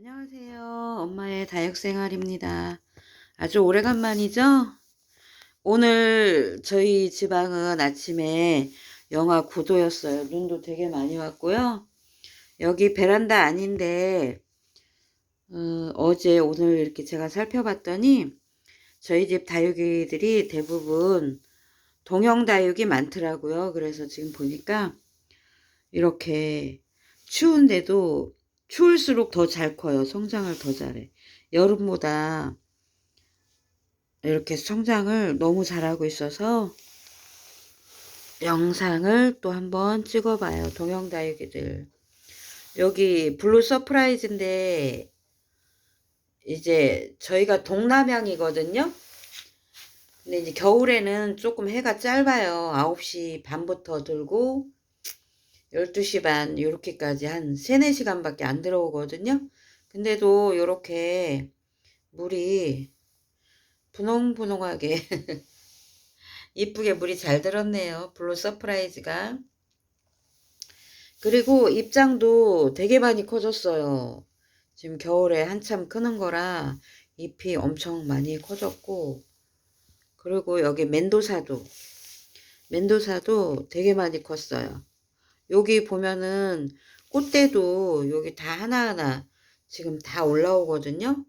안녕하세요. 엄마의 다육생활입니다. 아주 오래간만이죠? 오늘 저희 지방은 아침에 영하 9도였어요. 눈도 되게 많이 왔고요. 여기 베란다 아닌데 어, 제 오늘 이렇게 제가 살펴봤더니 저희 집 다육이들이 대부분 동형 다육이 많더라고요. 그래서 지금 보니까 이렇게 추운데도 추울수록 더 잘 커요. 성장을 더 잘해. 여름보다 이렇게 성장을 너무 잘하고 있어서 영상을 또 한번 찍어봐요. 동영다육이들. 여기 블루 서프라이즈인데 이제 저희가 동남향이거든요. 근데 이제 겨울에는 조금 해가 짧아요. 9시 반부터 들고 12시 반 이렇게까지 한 3, 4시간밖에 안 들어오거든요. 근데도 이렇게 물이 분홍분홍하게 이쁘게 물이 잘 들었네요. 블루 서프라이즈가. 그리고 입장도 되게 많이 커졌어요. 지금 겨울에 한참 크는 거라 잎이 엄청 많이 커졌고 그리고 여기 멘도사도 멘도사도 되게 많이 컸어요. 여기 보면은 꽃대도 여기 다 하나하나 지금 다 올라오거든요.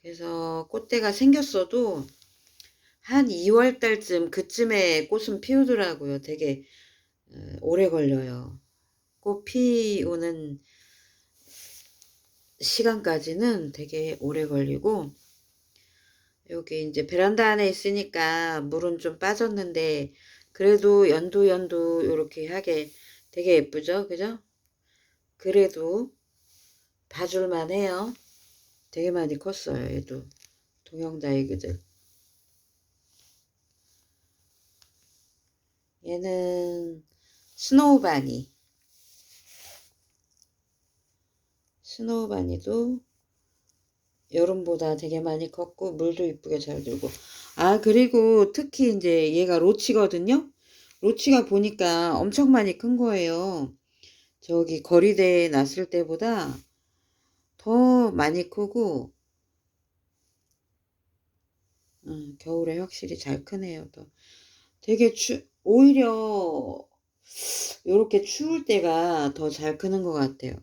그래서 꽃대가 생겼어도 한 2월 달쯤 그쯤에 꽃은 피우더라고요. 되게 어, 오래 걸려요. 꽃 피우는 시간까지는 되게 오래 걸리고 여기 이제 베란다 안에 있으니까 물은 좀 빠졌는데 그래도 연두 연두 이렇게 하게 되게 예쁘죠? 그죠? 그래도 봐줄만 해요. 되게 많이 컸어요. 얘도. 동영다이그들. 얘는 스노우바니. 스노우바니도 여름보다 되게 많이 컸고 물도 이쁘게 잘 들고 아 그리고 특히 이제 얘가 로치거든요 로치가 보니까 엄청 많이 큰 거예요. 저기 거리대에 났을 때보다 더 많이 크고 음, 겨울에 확실히 잘 크네요 또. 되게 추 오히려 이렇게 추울 때가 더 잘 크는 것 같아요.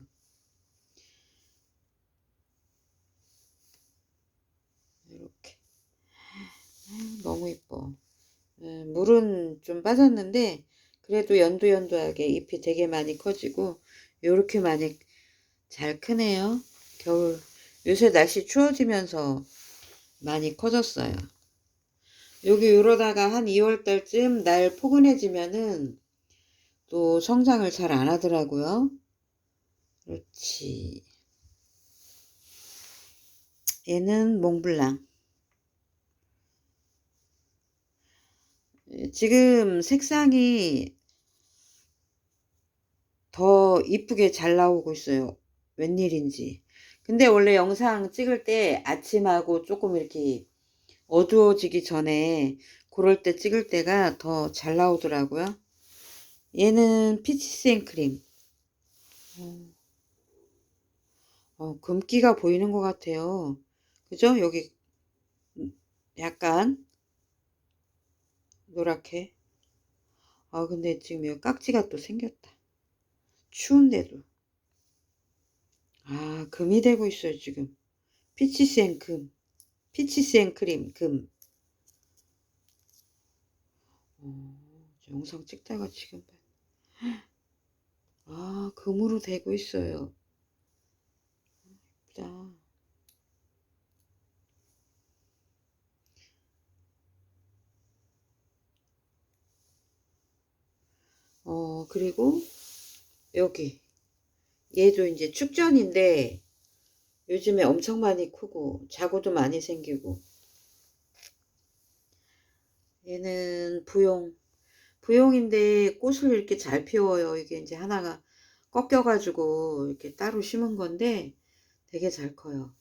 이렇게. 너무 이뻐. 예, 물은 좀 빠졌는데 그래도 연두연두하게 잎이 되게 많이 커지고 이렇게 많이 잘 크네요. 겨울 요새 날씨 추워지면서 많이 커졌어요. 여기 이러다가 한 2월달쯤 날 포근해지면은 또 성장을 잘 안 하더라고요. 그렇지. 얘는 몽블랑. 지금 색상이 더 이쁘게 잘 나오고 있어요. 웬일인지. 근데 원래 영상 찍을 때 아침하고 조금 이렇게 어두워지기 전에 그럴 때 찍을 때가 더 잘 나오더라고요. 얘는 피치 생크림. 어, 금기가 보이는 것 같아요. 그죠? 여기 약간 노랗게. 아 근데 지금 여기 깍지가 또 생겼다. 추운데도. 아 금이 되고 있어요 지금. 피치센 금. 피치센 크림 금. 어, 영상 찍다가 지금 아 금으로 되고 있어요. 예쁘다 어, 그리고 여기. 얘도 이제 축전인데 요즘에 엄청 많이 크고 자구도 많이 생기고. 얘는 부용. 부용인데 꽃을 이렇게 잘 피워요. 이게 이제 하나가 꺾여 가지고 이렇게 따로 심은 건데 되게 잘 커요.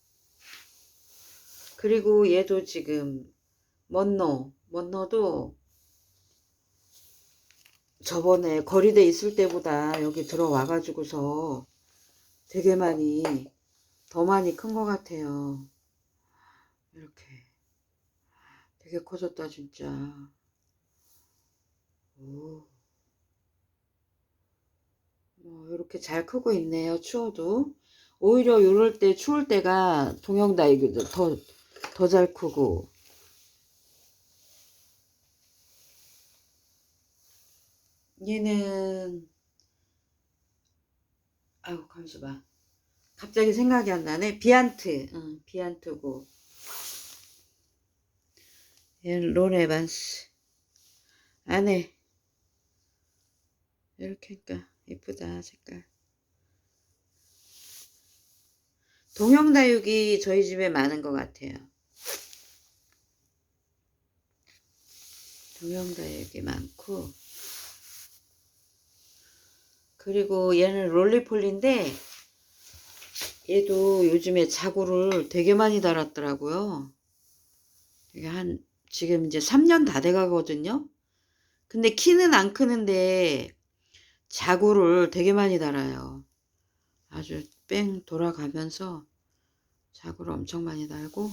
그리고 얘도 지금 먼너. 먼너도 저번에 거리대 있을 때보다 여기 들어와 가지고서 되게 많이 더 많이 큰 것 같아요. 이렇게. 되게 커졌다, 진짜. 오. 뭐, 이렇게 잘 크고 있네요, 추워도. 오히려 이럴 때, 추울 때가 동영다이기도 더, 더 잘 크고. 얘는, 아유, 잠시만. 갑자기 생각이 안 나네. 비안트. 응, 비안트고. 얘는 론 에반스. 안에. 이렇게 하니까 이쁘다, 색깔. 동영다육이 저희 집에 많은 것 같아요. 동영다육이 많고. 그리고 얘는 롤리폴리인데, 얘도 요즘에 자구를 되게 많이 달았더라고요. 이게 한, 지금 이제 3년 다 돼가거든요. 근데 키는 안 크는데, 자구를 되게 많이 달아요. 아주 뺑 돌아가면서 자구를 엄청 많이 달고,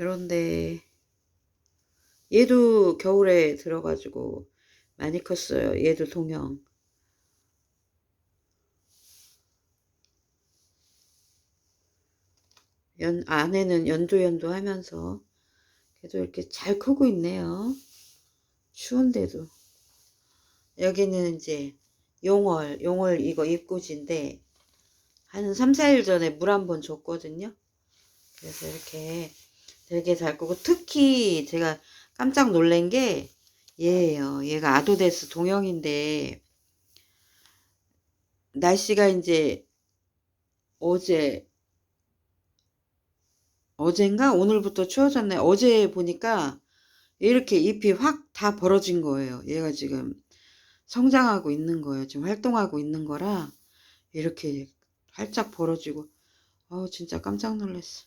이런데, 얘도 겨울에 들어가지고 많이 컸어요. 얘도 동형. 연, 안에는 연도연도 하면서 그래도 이렇게 잘 크고 있네요. 추운데도. 여기는 이제 용월, 용월 이거 입구지인데 한 3, 4일 전에 물 한 번 줬거든요. 그래서 이렇게 되게 잘 크고 특히 제가 깜짝 놀란 게 얘예요. 얘가 아도데스 동형인데 날씨가 이제 어제 어젠가 오늘부터 추워졌네. 어제 보니까 이렇게 잎이 확 다 벌어진 거예요. 얘가 지금 성장하고 있는 거예요. 지금 활동하고 있는 거라 이렇게 활짝 벌어지고 어 진짜 깜짝 놀랐어.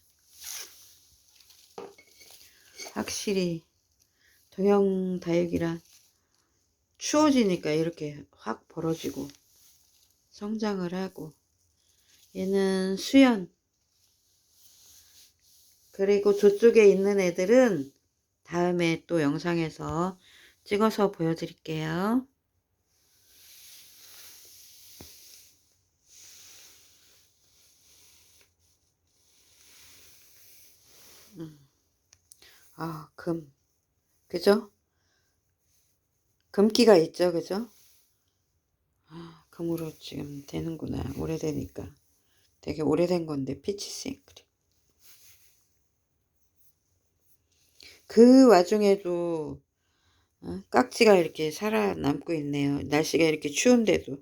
확실히 동형 다육이라 추워지니까 이렇게 확 벌어지고 성장을 하고 얘는 수연 그리고 저쪽에 있는 애들은 다음에 또 영상에서 찍어서 보여드릴게요. 아, 금. 그죠? 금기가 있죠, 그죠? 아, 금으로 지금 되는구나. 오래되니까. 되게 오래된 건데, 피치색. 그래. 그 와중에도 어, 깍지가 이렇게 살아남고 있네요. 날씨가 이렇게 추운데도.